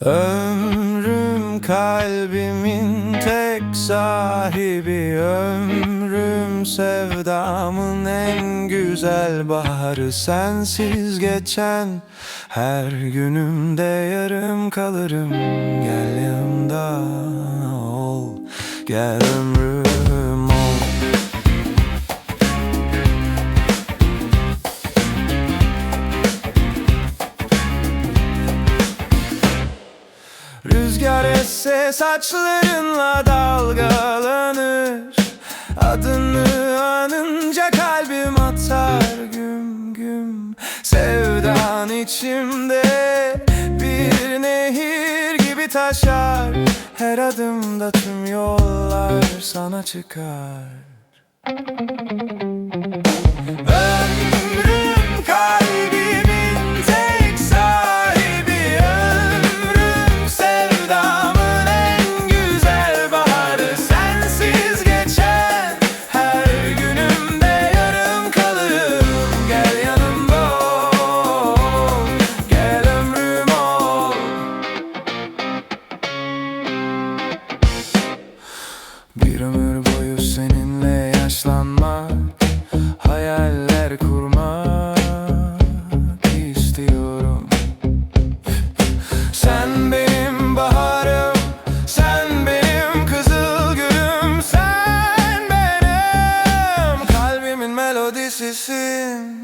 Ömrüm kalbimin tek sahibi Ömrüm sevdamın en güzel baharı. Sensiz geçen her günümde yarım kalırım. Gel yanımda ol Gel ömrüm Esse saçlarınla dalgalanır. Adını anınca kalbim atar güm güm. Sevdan içimde bir nehir gibi taşar. Her adımda tüm yollar sana çıkar. Ömrüm Ömür boyu seninle yaşlanmak Hayaller kurmak istiyorum. Sen benim baharım Sen benim kızıl gülüm Sen benim kalbimin melodisisin.